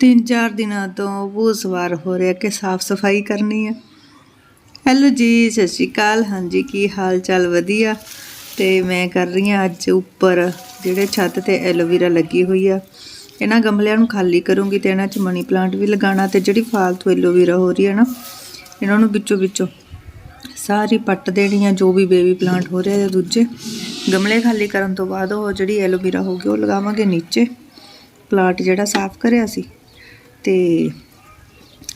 ਤਿੰਨ ਚਾਰ ਦਿਨਾਂ ਤੋਂ ਉਹ ਸਵਾਰ ਹੋ ਰਿਹਾ ਕਿ ਸਾਫ਼ ਸਫ਼ਾਈ ਕਰਨੀ ਹੈ ਹੈਲੋ ਜੀ, ਸਤਿ ਸ਼੍ਰੀ ਅਕਾਲ। ਹਾਂਜੀ, ਕੀ ਹਾਲ ਚਾਲ ਵਧੀਆ। ਤੇ ਮੈਂ ਕਰ ਰਹੀ ਹਾਂ ਅੱਜ ਉੱਪਰ ਜਿਹੜੇ ਛੱਤ ਤੇ ਐਲੋਵੀਰਾ ਲੱਗੀ ਹੋਈ ਆ। ਇਹਨਾਂ ਗਮਲਿਆਂ ਨੂੰ ਖਾਲੀ ਕਰੂੰਗੀ ਤੇ ਇਹਨਾਂ 'ਚ ਮਨੀ ਪਲਾਂਟ ਵੀ ਲਗਾਉਣਾ ਤੇ ਜਿਹੜੀ ਫਾਲਤੂ ਐਲੋਵੀਰਾ ਹੋ ਰਹੀ ਹੈ ਨਾ, ਇਹਨਾਂ ਨੂੰ ਵਿੱਚੋਂ ਵਿੱਚੋਂ ਸਾਰੀ ਪੱਟ ਦੇਣੀ ਆ, ਜੋ ਵੀ ਬੇਬੀ ਪਲਾਂਟ ਹੋ ਰਿਹਾ ਜਾਂ ਦੂਜੇ। ਗਮਲੇ ਖਾਲੀ ਕਰਨ ਤੋਂ ਬਾਅਦ ਉਹ ਜਿਹੜੀ ਐਲੋਵੀਰਾ ਗਈ, ਉਹ ਲਗਾਵਾਂਗੇ ਨੀਚੇ। ਪਲਾਟ ਜਿਹੜਾ ਸਾਫ਼ ਕਰਿਆ ਸੀ। ਤੇ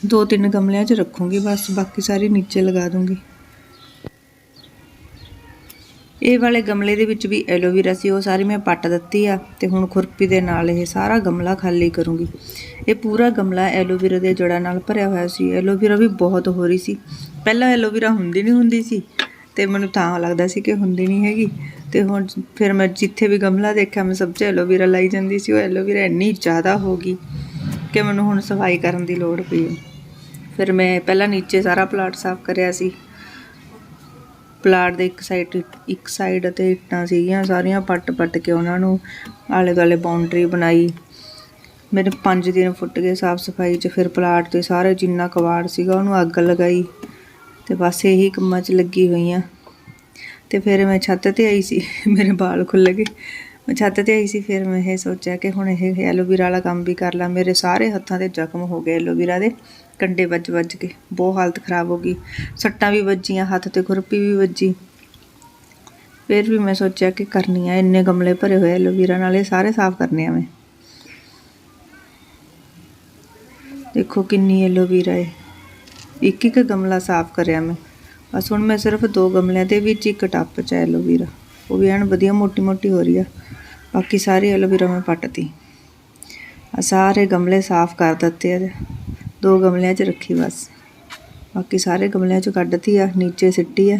ਦੋ ਤਿੰਨ ਗਮਲਿਆਂ 'ਚ ਰੱਖੂੰਗੀ, ਬਸ ਬਾਕੀ ਸਾਰੇ ਨੀਚੇ ਲਗਾ ਦੂੰਗੀ। ਇਹ ਵਾਲੇ ਗਮਲੇ ਦੇ ਵਿੱਚ ਵੀ ਐਲੋਵੀਰਾ ਸੀ, ਉਹ ਸਾਰੀ ਮੈਂ ਪੱਟ ਦਿੱਤੀ ਆ ਤੇ ਹੁਣ ਖੁਰਪੀ ਦੇ ਨਾਲ ਇਹ ਸਾਰਾ ਗਮਲਾ ਖਾਲੀ ਕਰੂੰਗੀ। ਇਹ ਪੂਰਾ ਗਮਲਾ ਐਲੋਵੀਰਾ ਦੇ ਜੜਾਂ ਨਾਲ ਭਰਿਆ ਹੋਇਆ ਸੀ, ਐਲੋਵੀਰਾ ਵੀ ਬਹੁਤ ਹੋ ਰਹੀ ਸੀ। ਪਹਿਲਾਂ ਐਲੋਵੀਰਾ ਹੁੰਦੀ ਨਹੀਂ ਹੁੰਦੀ ਸੀ ਤੇ ਮੈਨੂੰ ਤਾਂ ਲੱਗਦਾ ਸੀ ਕਿ ਹੁੰਦੀ ਨਹੀਂ ਹੈਗੀ। ਤੇ ਹੁਣ ਫਿਰ ਮੈਂ ਜਿੱਥੇ ਵੀ ਗਮਲਾ ਦੇਖਿਆ, ਮੈਂ ਸਭ 'ਚ ਐਲੋਵੀਰਾ ਲਾਈ ਜਾਂਦੀ ਸੀ, ਉਹ ਐਲੋਵੀਰਾ ਇੰਨੀ ਜ਼ਿਆਦਾ ਹੋ ਗਈ। ਕਿ ਮੈਨੂੰ ਹੁਣ ਸਫ਼ਾਈ ਕਰਨ ਦੀ ਲੋੜ ਪਈ ਫਿਰ ਮੈਂ ਪਹਿਲਾਂ ਨੀਚੇ ਸਾਰਾ ਪਲਾਟ ਸਾਫ਼ ਕਰਿਆ ਸੀ। ਪਲਾਟ ਦੇ ਇੱਕ ਸਾਈਡ ਇੱਕ ਸਾਈਡ ਅਤੇ ਇੱਟਾਂ ਸੀਗੀਆਂ, ਸਾਰੀਆਂ ਪੱਟ-ਪੱਟ ਕੇ ਉਹਨਾਂ ਨੂੰ ਆਲੇ ਦੁਆਲੇ ਬਾਉਂਡਰੀ ਬਣਾਈ। ਮੇਰੇ 5 ਦਿਨ ਫੁੱਟ ਗਏ ਸਾਫ਼ ਸਫ਼ਾਈ 'ਚ, ਫਿਰ ਪਲਾਟ ਤੇ ਸਾਰੇ ਜਿੰਨਾ ਕਵਾੜ ਸੀਗਾ ਉਹਨੂੰ ਅੱਗ ਲਗਾਈ ਤੇ ਬਸ ਇਹੀ ਕੰਮਾਂ 'ਚ ਲੱਗੀ ਹੋਈ ਆ ਤੇ ਫਿਰ ਮੈਂ ਛੱਤ ਤੇ ਆਈ ਸੀ, ਮੇਰੇ ਵਾਲ ਖੁੱਲ ਗਏ। ਮੈਂ ਛੱਤ ਤੇ ਆਈ ਸੀ, ਫਿਰ ਮੈਂ ਇਹ ਸੋਚਿਆ ਕਿ ਹੁਣ ਇਹ ਐਲੋਵੀਰਾ ਵਾਲਾ ਕੰਮ ਵੀ ਕਰ ਲਾਂ। ਮੇਰੇ ਸਾਰੇ ਹੱਥਾਂ ਤੇ ਜ਼ਖਮ ਹੋ ਗਏ ਐਲੋਵੀਰਾ ਦੇ। ਕੰਡੇ ਵੱਜ ਵੱਜ ਕੇ, ਬਹੁਤ ਹਾਲਤ ਖਰਾਬ ਹੋ ਗਈ। ਸੱਟਾਂ ਵੀ ਵੱਜੀਆਂ, ਹੱਥ ਤੇ ਖੁਰਪੀ ਵੀ ਵੱਜੀ। ਫਿਰ ਵੀ ਮੈਂ ਸੋਚਿਆ ਕਿ ਕਰਨੀ ਆ, ਇੰਨੇ ਗਮਲੇ ਭਰੇ ਹੋਏ ਐਲੋਵੀਰਾ ਨਾਲ, ਇਹ ਸਾਰੇ ਸਾਫ਼ ਕਰਨੇ ਆ ਮੈਂ। ਦੇਖੋ ਕਿੰਨੀ ਐਲੋਵੀਰਾ ਹੈ ਇੱਕ ਇੱਕ ਗਮਲਾ ਸਾਫ਼ ਕਰਿਆ ਮੈਂ। ਬਸ ਹੁਣ ਮੈਂ ਸਿਰਫ ਦੋ ਗਮਲਿਆਂ ਦੇ ਵਿੱਚ ਇੱਕ ਟੱਪ ਚ ਐਲੋਵੀਰਾ ਉਹ ਵੀ ਐਨ ਵਧੀਆ ਮੋਟੀ ਮੋਟੀ ਹੋ ਰਹੀ ਆ। ਬਾਕੀ ਸਾਰੀ ਐਲੋਵੀਰਾ ਮੈਂ ਪੱਟਤੀ। ਆ ਸਾਰੇ ਗਮਲੇ ਸਾਫ਼ ਕਰ ਦਿੱਤੇ ਆ ਦੋ ਗਮਲਿਆਂ 'ਚ ਰੱਖੀ ਬਸ। ਬਾਕੀ ਸਾਰੇ ਗਮਲਿਆਂ 'ਚ ਕੱਢਤੀ ਆ, ਨੀਚੇ ਸਿੱਟੀ ਆ।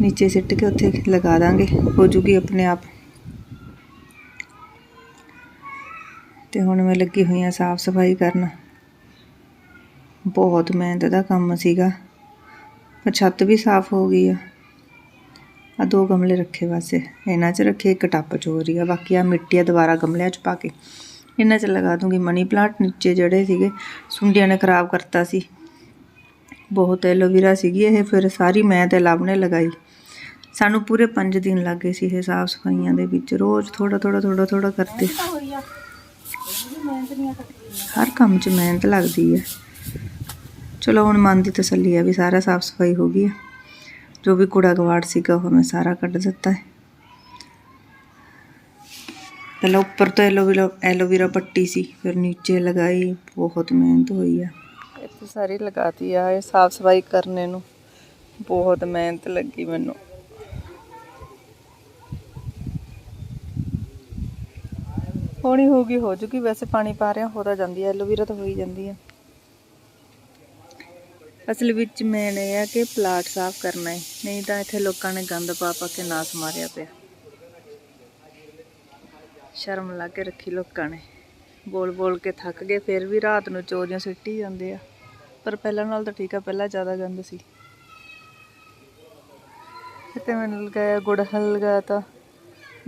ਨੀਚੇ ਸਿੱਟ ਕੇ ਉੱਥੇ ਲਗਾ ਦਾਂਗੇ, ਹੋ ਜੂਗੀ ਆਪਣੇ ਆਪ। ਤੇ ਹੁਣ ਮੈਂ ਲੱਗੀ ਹੋਈ ਆ ਸਾਫ਼ ਸਫ਼ਾਈ ਕਰਨ। ਬਹੁਤ ਮਿਹਨਤ ਦਾ ਕੰਮ ਸੀਗਾ। ਪਰ ਛੱਤ ਵੀ ਸਾਫ਼ ਹੋ ਗਈ ਆ। ਆ ਦੋ ਗਮਲੇ ਰੱਖੇ ਵਾਸੇ ਇਹਨਾਂ 'ਚ ਰੱਖੇ, ਇੱਕ ਟੱਪ 'ਚ ਹੋ ਰਹੀ ਆ, ਬਾਕੀ ਆ ਮਿੱਟੀ ਆ ਦੁਬਾਰਾ ਗਮਲਿਆਂ 'ਚ ਪਾ ਕੇ। ਇਹਨਾਂ 'ਚ ਲਗਾ ਦੂੰਗੀ ਮਨੀ ਪਲਾਂਟ, ਨੀਚੇ ਜਿਹੜੇ ਸੀਗੇ, ਸੁੰਡੀਆਂ ਨੇ ਖਰਾਬ ਕਰਤਾ ਸੀ। ਬਹੁਤ ਐਲੋਵੀਰਾ ਸੀਗੀ ਇਹ, ਫਿਰ ਸਾਰੀ ਮੈਂ ਤੇ ਲਵ ਨੇ ਲਗਾਈ। ਸਾਨੂੰ ਪੂਰੇ 5 ਦਿਨ ਲੱਗੇ ਸੀ ਇਹ ਸਾਫ਼ ਸਫਾਈਆਂ ਦੇ ਵਿੱਚ, ਰੋਜ਼ ਥੋੜਾ ਥੋੜਾ ਥੋੜਾ ਥੋੜਾ ਕਰਦੇ। ਹਰ ਕੰਮ 'ਚ ਮਿਹਨਤ ਲੱਗਦੀ ਹੈ ਚਲੋ ਹੁਣ ਮਨ ਦੀ ਤਸੱਲੀ ਹੈ ਵੀ ਸਾਰਾ ਸਾਫ਼ ਸਫ਼ਾਈ ਹੋ ਗਈ ਹੈ ਜੋ ਵੀ ਕੂੜਾ ਕਵਾੜ ਸੀਗਾ, ਉਹ ਮੈਂ ਸਾਰਾ ਕੱਢ ਦਿੱਤਾ ਹੈ। ਪਹਿਲਾਂ ਉੱਪਰ ਤੋਂ ਐਲੋਵੀਰਾ ਐਲੋਵੀਰਾ ਪੱਟੀ ਸੀ, ਫਿਰ ਨੀਚੇ ਲਗਾਈ, ਬਹੁਤ ਮਿਹਨਤ ਹੋਈ ਆ। ਇੱਥੇ ਸਾਰੀ ਲਗਾਤੀ ਆ, ਇਹ ਸਾਫ਼ ਸਫ਼ਾਈ ਕਰਨੇ ਨੂੰ ਬਹੁਤ ਮਿਹਨਤ ਲੱਗੀ ਮੈਨੂੰ। ਹੋਣੀ ਹੋਗੀ ਹੋ ਜੂਗੀ, ਵੈਸੇ ਪਾਣੀ ਪਾ ਰਿਆ ਹੋ ਤਾਂ ਜਾਂਦੀ ਹੈ ਐਲੋਵੀਰਾ ਤਾਂ ਹੋਈ ਜਾਂਦੀ ਆ। ਅਸਲ ਵਿੱਚ ਮੇਨ ਇਹ ਆ ਕਿ ਪਲਾਟ ਸਾਫ਼ ਕਰਨਾ ਹੈ, ਨਹੀਂ ਤਾਂ ਇੱਥੇ ਲੋਕਾਂ ਨੇ ਗੰਦ ਪਾ ਪਾ ਕੇ ਨਾਸ ਮਾਰਿਆ ਪਿਆ। ਸ਼ਰਮ ਲਾ ਕੇ ਰੱਖੀ ਲੋਕਾਂ ਨੇ। ਬੋਲ ਬੋਲ ਕੇ ਥੱਕ ਗਏ, ਫਿਰ ਵੀ ਰਾਤ ਨੂੰ ਚੋਰੀਆਂ ਸਿੱਟੀ ਜਾਂਦੇ ਆ। ਪਰ ਪਹਿਲਾਂ ਨਾਲ ਤਾਂ ਠੀਕ ਆ, ਪਹਿਲਾਂ ਜ਼ਿਆਦਾ ਗੰਦ ਸੀ। ਕਿਤੇ ਮੈਨੂੰ ਲਗਾਇਆ, ਗੁੜ ਹਲ ਲਗਾਇਆ ਤਾਂ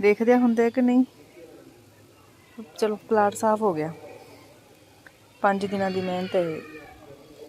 ਦੇਖਦੇ ਹੁੰਦੇ ਕਿ ਨਹੀਂ। ਚਲੋ, ਪਲਾਟ ਸਾਫ਼ ਹੋ ਗਿਆ। 5 ਦਿਨਾਂ ਦੀ ਮਿਹਨਤ ਹੈ